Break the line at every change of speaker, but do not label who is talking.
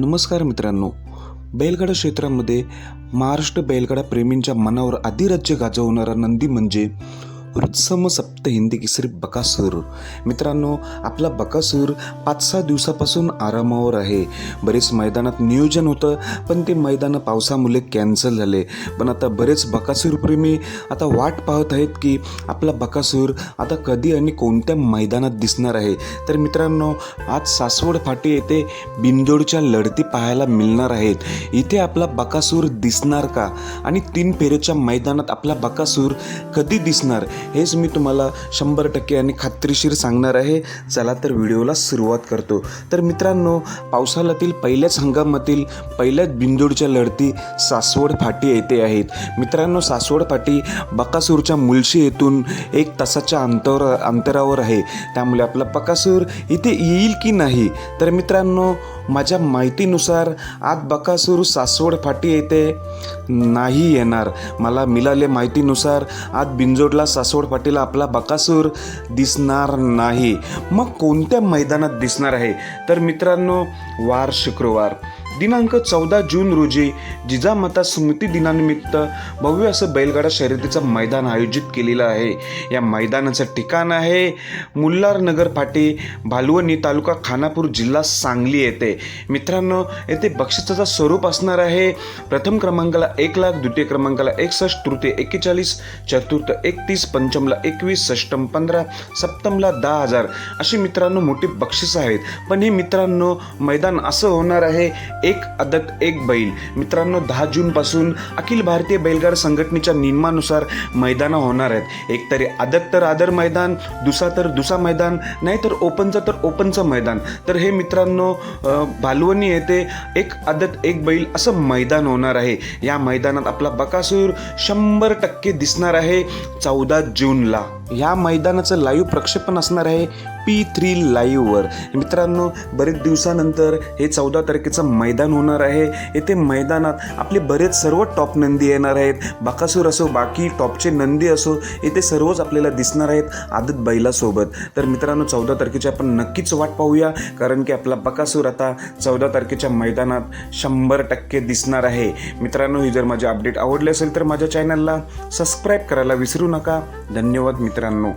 नमस्कार मित्रांनो. बैलगाडा क्षेत्रामध्ये महाराष्ट्र बैलगाडा प्रेमींच्या मनावर अधिराज्य गाजवणारा नंदी म्हणजे रुत्सम सप्त हिंदी केसरी बकासूर मित्रांनो आपला बकासूर पाच सहा दिवसापासून आरामावर आहे बरेच मैदानात नियोजन होतं पण ते मैदानं पावसामुळे कॅन्सल झाले पण आता बरेच बकासूरप्रेमी आता वाट पाहत आहेत की आपला बकासूर आता कधी आणि कोणत्या मैदानात दिसणार आहे तर मित्रांनो आज सासवड फाटी येथे बिंदोडच्या लढती पाहायला मिळणार आहेत इथे आपला बकासूर दिसणार का आणि तीन फेऱ्याच्या मैदानात आपला बकासूर कधी दिसणार हेच मी तुम्हाला शंभर टक्के आणि खात्रीशीर सांगणार आहे. चला तर व्हिडिओला सुरुवात करतो. तर मित्रांनो पावसाळ्यातील पहिल्याच हंगामातील पहिल्याच बिंदोडच्या लढती सासवड फाटी येथे आहेत. मित्रांनो सासवड फाटी बकासूरच्या मुलशी येथून एक तासाच्या अंतर अंतरावर आहे. त्यामुळे आपला बकासूर इथे येईल की नाही? तर मित्रांनो माझ्या माहितीनुसार आज बकासूर सासवड फाटी येथे नाही येणार. मला मिळाले माहितीनुसार आज बिंजोडला सासवड फाटीला आपला बकासूर दिसणार नाही. मग कोणत्या मैदानात दिसणार आहे? तर मित्रांनो वार शुक्रवार. दिनांक चौदा जून रोजी जिजामाता स्मृती दिनानिमित्त भव्य असं बैलगाडा शर्यतीचं मैदान आयोजित केलेलं आहे. या मैदानाचं ठिकाण आहे मुल्लार नगर फाटी भालवणी तालुका खानापूर जिल्हा सांगली येथे. मित्रांनो येथे बक्षिसाचं स्वरूप असणार आहे. प्रथम क्रमांकाला एक लाख द्वितीय क्रमांकाला एकसष्ट तृतीय एक्केचाळीस चतुर्थ एकतीस पंचमला एकवीस षष्टम पंधरा सप्तमला दहा हजार अशी मित्रांनो मोठी बक्षीस आहेत. पण हे मित्रांनो मैदान असं होणार आहे. एक अदक एक बैल. मित्रांनो दहा जूनपासून अखिल भारतीय बैलगाड संघटनेच्या नियमानुसार मैदानं होणार आहेत. एक तरी आदत तर आदर मैदान दुसा तर दुसा मैदान नाही तर ओपनचं तर ओपनचं मैदान. तर हे मित्रांनो भालवणी येथे एक आदत एक बैल असं मैदान होणार आहे. या मैदानात आपला बकासूर शंभर टक्के दिसणार आहे चौदा जूनला. या मैदानाचं लाईव्ह प्रक्षेपण असणार आहे पी थ्री लाईव्हवर मित्रांनो बरेच दिवसानंतर हे चौदा तारखेचं मैदान मैदान होणार आहे. येथे मैदानात आपले बरेच सर्व टॉप नंदी येणार आहेत. बकासूर असो बाकी टॉपचे नंदी असो येथे सर्वच आपल्याला दिसणार आहेत आदत बैलासोबत. तर मित्रांनो चौदा तारखेची आपण नक्कीच वाट पाहूया कारण की आपला बकासूर आता चौदा तारखेच्या मैदानात शंभर टक्के दिसणार आहे. मित्रांनो ही जर माझी अपडेट आवडले असेल तर माझ्या चॅनलला सबस्क्राईब करायला विसरू नका. धन्यवाद मित्रांनो.